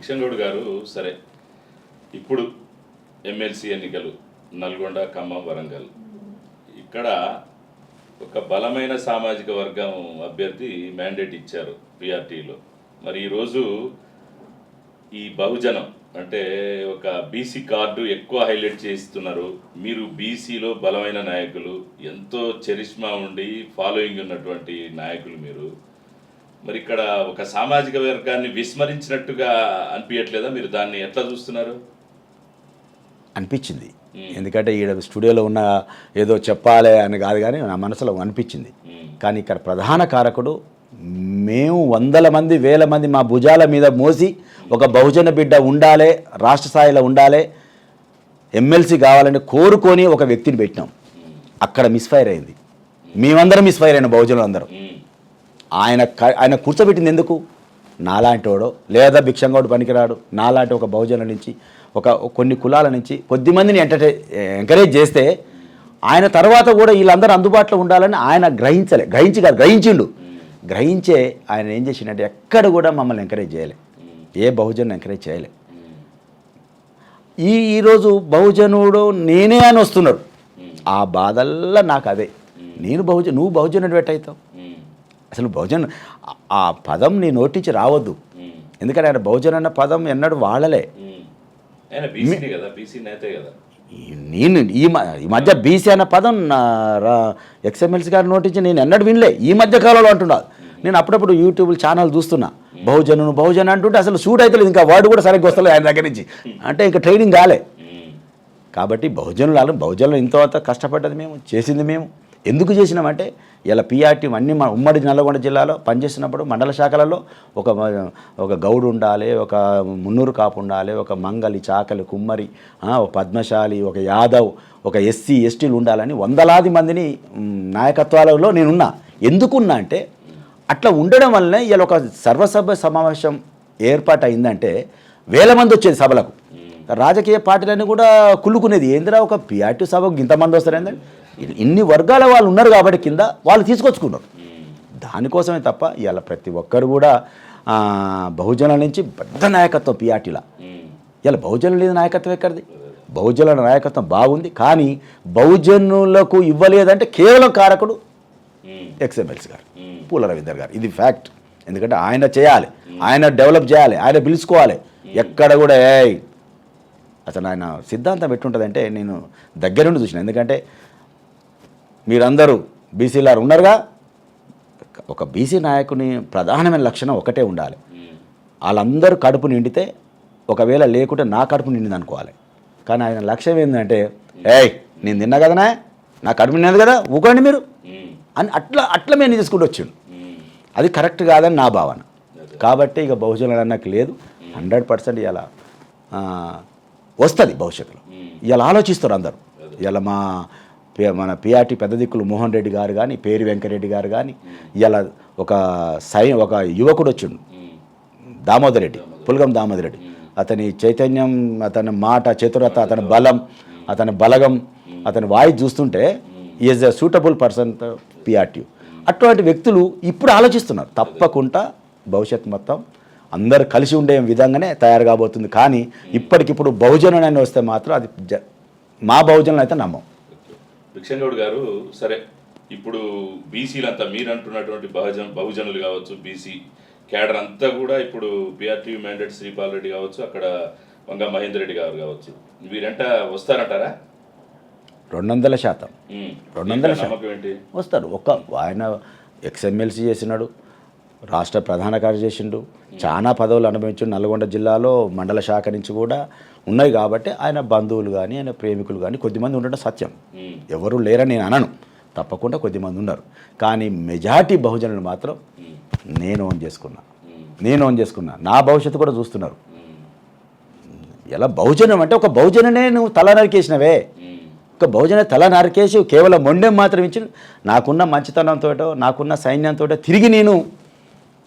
భిక్షంగౌడ్ గారు సరే. ఇప్పుడు ఎమ్మెల్సీ ఎన్నికలు నల్గొండ ఖమ్మం వరంగల్. ఇక్కడ ఒక బలమైన సామాజిక వర్గం అభ్యర్థి మ్యాండేట్ ఇచ్చారు పిఆర్టీలో. మరి ఈరోజు ఈ బహుజనం అంటే ఒక బీసీ కార్డు ఎక్కువ హైలైట్ చేస్తున్నారు. మీరు బీసీలో బలమైన నాయకులు ఎంతో చరిష్మా ఉండి ఫాలోయింగ్ ఉన్నటువంటి నాయకులు మీరు. మరి ఇక్కడ ఒక సామాజిక వర్గాన్ని విస్మరించినట్టుగా అనిపించట్లేదా మీరు దాన్ని ఎట్లా చూస్తున్నారు? అనిపించింది. ఎందుకంటే ఈడ స్టూడియోలో ఉన్న ఏదో చెప్పాలి అని కాదు కానీ నా మనసులో అనిపించింది. కానీ ఇక్కడ ప్రధాన కారకుడు మేము వందల మంది వేల మంది మా భుజాల మీద మోసి ఒక బహుజన బిడ్డ ఉండాలి రాష్ట్ర స్థాయిలో ఉండాలి ఎమ్మెల్సీ కావాలని కోరుకొని ఒక వ్యక్తిని పెట్టినాం. అక్కడ మిస్ఫైర్ అయింది. మేమందరం మిస్ఫైర్ అయిన బహుజనులు అందరం. ఆయన క- ఆయన కూర్చోబెట్టింది ఎందుకు? నాలాంటోడో లేదా భిక్షంగౌడు పనికిరాడు. నాలాంటి ఒక బహుజనుల నుంచి ఒక కొన్ని కులాల నుంచి కొద్దిమందిని ఎంటర్టైన్ ఎంటర్టై ఎంకరేజ్ చేస్తే ఆయన తర్వాత కూడా వీళ్ళందరూ అందుబాటులో ఉండాలని ఆయన గ్రహించలే. గ్రహించి కాదు గ్రహించిండు. గ్రహించే ఆయన ఏం చేసిండంటే ఎక్కడ కూడా మమ్మల్ని ఎంకరేజ్ చేయలే. ఏ బహుజన్ ఎంకరేజ్ చేయలే. ఈ ఈరోజు బహుజనుడు నేనే అని వస్తున్నాడు ఆ బాధల్లా నాకు అదే. నేను బహుజన్ నువ్వు బహుజనుడు పెట్టయితావు అసలు బహుజన్ ఆ- పదం నీ నోటించి రావద్దు. ఎందుకంటే ఆయన బహుజన్ అన్న పదం ఎన్నడూ వాడలే. ఈ- నేను ఈ ఈ మధ్య బీసీ అన్న పదం ఎక్స్ఎమ్మెల్సీ గారి నోటించి నేను ఎన్నడూ వినలే. ఈ మధ్య కాలంలో అంటున్నా. నేను అప్పుడప్పుడు యూట్యూబ్ ఛానల్ చూస్తున్నా. బహుజనును బహుజన్ అంటుంటే అసలు షూట్ అయితే ఇంకా వాడు కూడా సరిగ్గా వస్తలేదు ఆయన దగ్గర నుంచి. అంటే ఇంకా ట్రైనింగ్ కాలే. కాబట్టి బహుజనులు బహుజనులు అంత కష్టపడ్డది మేము చేసింది మేము. ఎందుకు చేసినామంటే ఇలా పిఆర్టీ అన్ని మన ఉమ్మడి నల్లగొండ జిల్లాలో పనిచేసినప్పుడు మండల శాఖలలో ఒక ఒక గౌడు ఉండాలి ఒక మున్నూరు కాపు ఉండాలి ఒక మంగలి చాకలి కుమ్మరి ఒక పద్మశాలి ఒక యాదవ్ ఒక ఎస్సీ ఎస్టీలు ఉండాలని వందలాది మందిని నాయకత్వాలలో నేనున్నా. ఎందుకున్నా అంటే అట్లా ఉండడం వల్లనే ఇలా ఒక సర్వసభ సమావేశం ఏర్పాటు అయిందంటే వేల మంది వచ్చేది సభలకు. రాజకీయ పార్టీలన్నీ కూడా కుళ్ళుకునేది. ఏందిరా ఒక పిఆర్టీ సభకు ఇంతమంది వస్తారేందండి ఇన్ని వర్గాల వాళ్ళు ఉన్నారు కాబట్టి కింద వాళ్ళు తీసుకొచ్చుకున్నారు. దానికోసమే తప్ప ఇవాళ ప్రతి ఒక్కరు కూడా బహుజనుల నుంచి పెద్ద నాయకత్వం పిఆర్టీలా ఇలా బహుజనుల లేని నాయకత్వం ఎక్కడిది? బహుజనుల నాయకత్వం బాగుంది కానీ బహుజనులకు ఇవ్వలేదంటే కేవలం కారకుడు మ్మ్. గారు పూల రవీందర్ గారు. ఇది ఫ్యాక్ట్. ఎందుకంటే ఆయన చేయాలి ఆయన డెవలప్ చేయాలి ఆయన పిలుచుకోవాలి. ఎక్కడ కూడా ఏయ్ అసలు ఆయన సిద్ధాంతం ఎట్టుంటుందంటే నేను దగ్గరుండి చూసిన. ఎందుకంటే మీరందరూ బీసీలారు ఉన్నారుగా ఒక బీసీ నాయకుని ప్రధానమైన లక్షణం ఒకటే ఉండాలి. వాళ్ళందరూ కడుపు నిండితే ఒకవేళ లేకుంటే నా కడుపు నిండింది అనుకోవాలి. కానీ ఆయన లక్ష్యం ఏంటంటే ఏయ్ నేను తిన్నా కదనా? నా కడుపు నిండదు కదా? ఊకోండి మీరు. అని అట్లా అట్లా మేము తీసుకుంటూ వచ్చిండు. అది కరెక్ట్ కాదని నా భావన. కాబట్టి ఇక భవిష్యత్తులో అన్నకు లేదు. హండ్రెడ్ పర్సెంట్ ఇలా వస్తుంది భవిష్యత్తులో. ఇలా ఆలోచిస్తారు అందరూ. ఇలా మా మన పిఆర్టీ పెద్ద దిక్కులు మోహన్ రెడ్డి గారు కానీ పేరు వెంకరెడ్డి గారు కానీ ఇలా ఒక సై ఒక యువకుడు వచ్చిండు. దామోదర్ రెడ్డి పులగం దామోదర్ రెడ్డి. అతని చైతన్యం అతని మాట చతురత అతని బలం అతని బలగం అతని వాయిస్ చూస్తుంటే is a suitable person PRT అటువంటి వ్యక్తులు ఇప్పుడు ఆలోచిస్తున్నారు. తప్పకుండా భవిష్యత్ మొత్తం అందరు కలిసి ఉండే విధంగానే తయారు కాబోతుంది. కానీ ఇప్పటికిప్పుడు బహుజనుడు అని వస్తే మాత్రం అది జ- మా బహుజనులు అయితే నమ్మం. భిక్షంగౌడ్ గారు సరే ఇప్పుడు బీసీలంతా మీరు అంటున్నటువంటి బహుజన బహుజనులు కావచ్చు బీసీ క్యాడర్ అంతా కూడా ఇప్పుడు పిఆర్టీ మ్యాండేట్ శ్రీపాల్ రెడ్డి కావచ్చు అక్కడ వంగ మహేందర్ రెడ్డి గారు కావచ్చు. వీరంట వస్తారంటారా? రెండు వందల శాతం. రెండు వందల ఏంటి వస్తాడు ఒక్క ఆయన ఎక్స్ఎమ్మెల్సీ చేసినాడు రాష్ట్ర ప్రధాన కార్యదర్శి చేసిండు చాలా పదవులు అనుభవించిండు నల్గొండ జిల్లాలో మండల శాఖ నుంచి కూడా ఉన్నాయి కాబట్టి ఆయన బంధువులు కానీ ఆయన ప్రేమికులు కానీ కొద్దిమంది ఉండడం సత్యం. ఎవరు లేరని నేను అనను తప్పకుండా కొద్దిమంది ఉన్నారు కానీ మెజార్టీ బహుజనులు మాత్రం. నేను ఓన్ చేసుకున్నా. నేను ఓన్ చేసుకున్నా నా భవిష్యత్తు కూడా చూస్తున్నారు. ఎలా బహుజనం అంటే ఒక బహుజననే నువ్వు తల నరికేసినవే. ఒక బహుజన తల నరికేసి కేవలం మొండెం మాత్రం ఇచ్చి నాకున్న మంచితనంతో నాకున్న సైన్యంతో తిరిగి నేను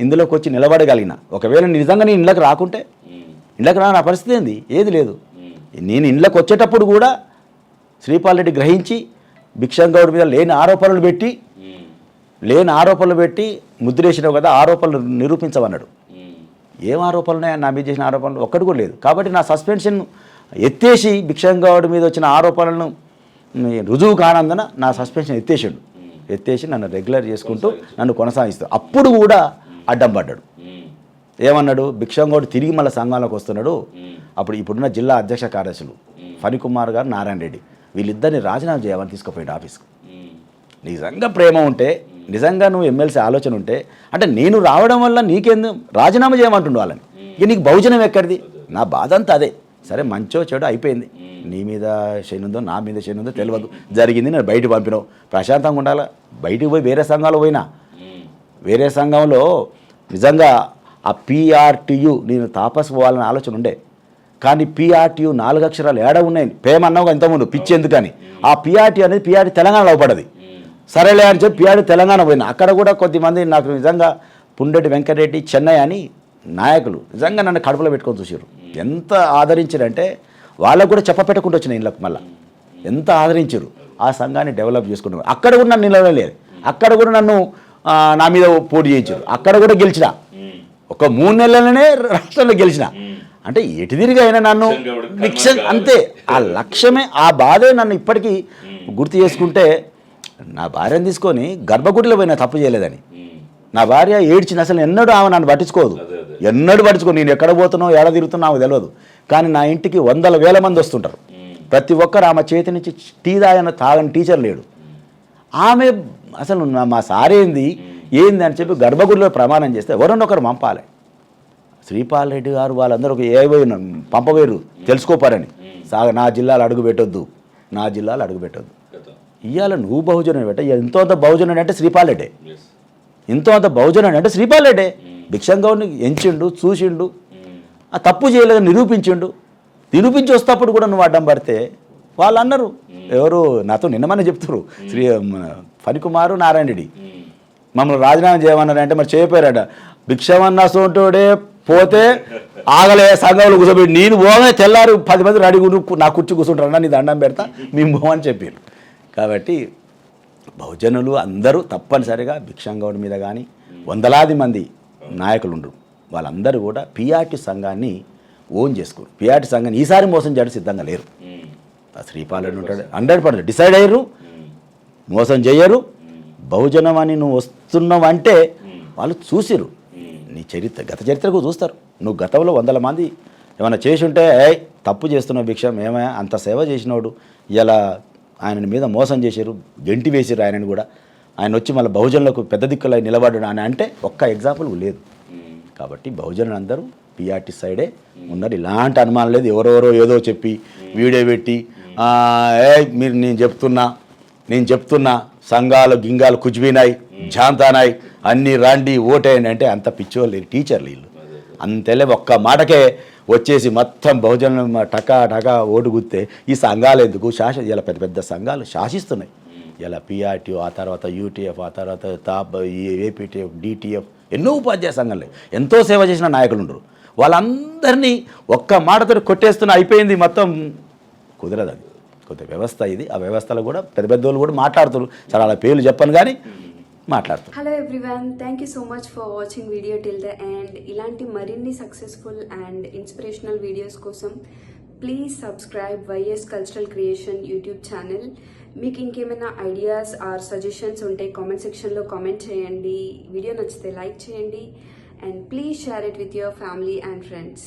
ఇందులోకి వచ్చి నిలబడగలిగిన. ఒకవేళ నిజంగా నేను ఇళ్ళకి రాకుంటే ఉమ్. ఇళ్ళకి రా నా పరిస్థితి ఏంది? ఏది లేదు. నేను ఇళ్ళకి వచ్చేటప్పుడు కూడా శ్రీపాల్ రెడ్డి గ్రహించి భిక్షంగౌడ్ మీద లేని ఆరోపణలు పెట్టి. లేని ఆరోపణలు పెట్టి ముద్రేసినావు కదా ఆరోపణలు నిరూపించమన్నాడు. ఏం ఆరోపణలు ఉన్నాయని నా మీద చేసిన ఆరోపణలు ఒక్కటి కూడా లేదు. కాబట్టి నా సస్పెన్షన్ ఎత్తేసి భిక్షం గౌడ్ మీద వచ్చిన ఆరోపణలను రుజువు కానందున నా సస్పెన్షన్ ఎత్తేసాడు. ఎత్తేసి నన్ను రెగ్యులర్ చేసుకుంటూ నన్ను కొనసాగిస్తూ. అప్పుడు కూడా అడ్డం పడ్డాడు. ఏమన్నాడు? భిక్షంగౌడ్ తిరిగి మళ్ళీ సంఘంలోకి వస్తున్నాడు. అప్పుడు ఇప్పుడున్న జిల్లా అధ్యక్ష కార్యదర్శులు ఫణికుమార్ గారు నారాయణ రెడ్డి వీళ్ళిద్దరిని రాజీనామా చేయమని తీసుకుపోయాడు ఆఫీస్కి. నిజంగా ప్రేమ ఉంటే నిజంగా నువ్వు ఎమ్మెల్సీ ఆలోచన ఉంటే అంటే నేను రావడం వల్ల నీకేందు రాజీనామా చేయమంటుండు వాళ్ళని. ఇక నీకు బహుజనం ఎక్కడిది? నా బాధ అంతా అదే. సరే మంచో చెడు అయిపోయింది. నీ మీద శని ఉందో నా మీద శని ఉందో తెలియదు జరిగింది నేను బయట పంపినావు. ప్రశాంతంగా ఉండాలా? బయటికి పోయి వేరే సంఘాలు పోయినా? వేరే సంఘంలో నిజంగా ఆ పిఆర్టీయు నేను తాపస్ పోవాలని ఆలోచన ఉండే. కానీ పిఆర్టీయు నాలుగు అక్షరాలు ఏడ ఉన్నాయి? పేమన్నావు ఇంతకుముందు పిచ్చి ఎందుకని? ఆ పిఆర్టీ అనేది పిఆర్టీ తెలంగాణలో పడది సరేలే అని చెప్పి పిఆర్టీ తెలంగాణ పోయినా అక్కడ కూడా కొద్దిమంది నాకు నిజంగా పుండెటి వెంకటరెడ్డి చెన్నై అని నాయకులు నిజంగా నన్ను కడుపులో పెట్టుకొని చూసారు ఎంత ఆదరించారంటే వాళ్ళకు కూడా చెప్పపెట్టకుండా వచ్చిన ఇళ్ళకి మళ్ళీ. ఎంత ఆదరించారు ఆ సంఘాన్ని డెవలప్ చేసుకున్నారు. అక్కడ కూడా నన్ను నిలవలేదు. అక్కడ కూడా నన్ను నా మీద పోటీ చేయించారు. అక్కడ కూడా గెలిచిన. ఒక మూడు నెలలనే రాష్ట్రంలో గెలిచిన. అంటే ఎటు తిరిగి అయినా నన్ను కర్మ అంతే. ఆ లక్ష్యమే ఆ బాధే నన్ను ఇప్పటికీ గుర్తు చేసుకుంటే నా భార్యను తీసుకొని గర్భగుడిలో పోయినా తప్పు చేయలేదని. నా భార్య ఏడ్చింది అసలు ఎన్నడూ ఆమె నన్ను పట్టించుకోదు. ఎన్నడూ పట్టించుకో నేను ఎక్కడ పోతున్నావు ఎక్కడ తిరుగుతున్నా నాకు తెలియదు కానీ నా ఇంటికి వందల వేల మంది వస్తుంటారు. ప్రతి ఒక్కరు ఆమె చేతి నుంచి టీ తాగని తాగని టీచర్ లేడు. ఆమె అసలు మా సారేంది? ఏంది అని చెప్పి గర్భగుడిలో ప్రమాణం చేస్తే ఎవరన్నా ఒకరు పంపాలి. శ్రీపాల్ రెడ్డి గారు వాళ్ళందరూ ఒక ఏవో పంపవేరు? తెలుసుకోపారని. సాగ నా జిల్లాలో అడుగు పెట్టొద్దు. నా జిల్లాలో అడుగు పెట్టొద్దు. ఇవాళ నువ్వు బహుజనుడు పెట్ట ఎంతో అంత బహుజనుడు అంటే శ్రీపాల్ రెడ్డే. Yes. ఎంతో అంత బహుజనుడు అంటే శ్రీపాల్ రెడ్డే. భిక్షంగౌని ఎంచిండు చూసిండు. ఆ తప్పు చేయలేదని నిరూపించిండు. నిరూపించి వస్తేప్పుడు కూడా నువ్వు అడ్డం పడితే వాళ్ళు అన్నారు ఎవరు? నాతో నిన్నమని చెప్తారు శ్రీ మన ఫణికుమారు నారాయణ రెడ్డి. ఉమ్, మమ్మల్ని రాజీనామా చేయమన్నారు అంటే మరి చేయపోయారట. భిక్షమన్న సోంటోడే పోతే ఆగలే సంఘంలో కూర్చోబెట్టి. నేను పోగానే తెల్లారు పది మంది రెడీ నా కుర్చీ కూర్చుంటారన్నా నీ దండం పెడతా మేము పోమని చెప్పారు కాబట్టి బహుజనులు అందరూ తప్పనిసరిగా భిక్షంగౌడ్ మీద కానీ వందలాది మంది నాయకులు ఉండరు వాళ్ళందరూ కూడా పిఆర్టీ సంఘాన్ని ఓన్ చేసుకోరు పిఆర్టీ సంఘాన్ని ఈసారి మోసం చేయడం సిద్ధంగా లేరు. శ్రీపాలెడ్ ఆ ఉంటాడు. Hundred percent. డిసైడ్ అయ్యారు. మోసం చేయరు బహుజనం అని నువ్వు వస్తున్నావు అంటే వాళ్ళు చూసిరు నీ చరిత్ర గత చరిత్రకు చూస్తారు. నువ్వు గతంలో వందల మంది ఏమైనా చేసి ఉంటే తప్పు చేస్తున్నావు భిక్షం ఏమయ్యా అంత సేవ చేసినోడు ఇలా ఆయన మీద మోసం చేశారు గెంటి వేసారు ఆయనని కూడా. ఆయన వచ్చి మళ్ళీ బహుజనులకు పెద్ద దిక్కులై నిలబడ్డాడు అని అంటే ఒక్క ఎగ్జాంపుల్ లేదు. కాబట్టి బహుజనులు అందరూ పిఆర్టీ సైడే ఉన్నారు. ఇలాంటి అనుమానం లేదు. ఎవరెవరో ఏదో చెప్పి వీడియో పెట్టి ఏ మీరు నేను చెప్తున్నా నేను చెప్తున్నా సంఘాలు గింగాలు కుజ్బీనాయి జాంతానాయి అన్నీ రాండి ఓటేయండి అంటే అంత పిచ్చోళ్ళు టీచర్లు వీళ్ళు. అంతేలే ఒక్క మాటకే వచ్చేసి మొత్తం బహుజన టకా టకా ఓటు గుత్తే ఈ సంఘాలు ఎందుకు? శాస ఇలా పెద్ద పెద్ద సంఘాలు శాసిస్తున్నాయి. ఇలా పిఆర్టీఓ ఆ తర్వాత యూటీఎఫ్ ఆ తర్వాత తాప్ ఏపీటీఎఫ్ డిటిఎఫ్ ఎన్నో ఉపాధ్యాయ సంఘాలు ఎంతో సేవ చేసిన నాయకులు ఉండరు. వాళ్ళందరినీ ఒక్క మాటతో కొట్టేస్తున్న అయిపోయింది మొత్తం కుదరదు అది కొత్త వ్యవస్థ ఇది. ఆ వ్యవస్థలో కూడా పెద్ద పెద్ద వాళ్ళు కూడా మాట్లాడుతారు. చాలా అలా పేర్లు చెప్పను కానీ మాట్లాడుతారు. Hello everyone thank you so much for watching video till the end ఇలాంటి మరిన్ని సక్సెస్ఫుల్ అండ్ ఇన్స్పిరేషనల్ వీడియోస్ కోసం please subscribe YS Cultural Creation YouTube channel మీకు ఇంకేమైనా ఐడియాస్ ఆర్ సజెషన్స్ ఉంటే కామెంట్ సెక్షన్లో కామెంట్ చేయండి. వీడియో నచ్చితే లైక్ చేయండి. And please share it with your family and friends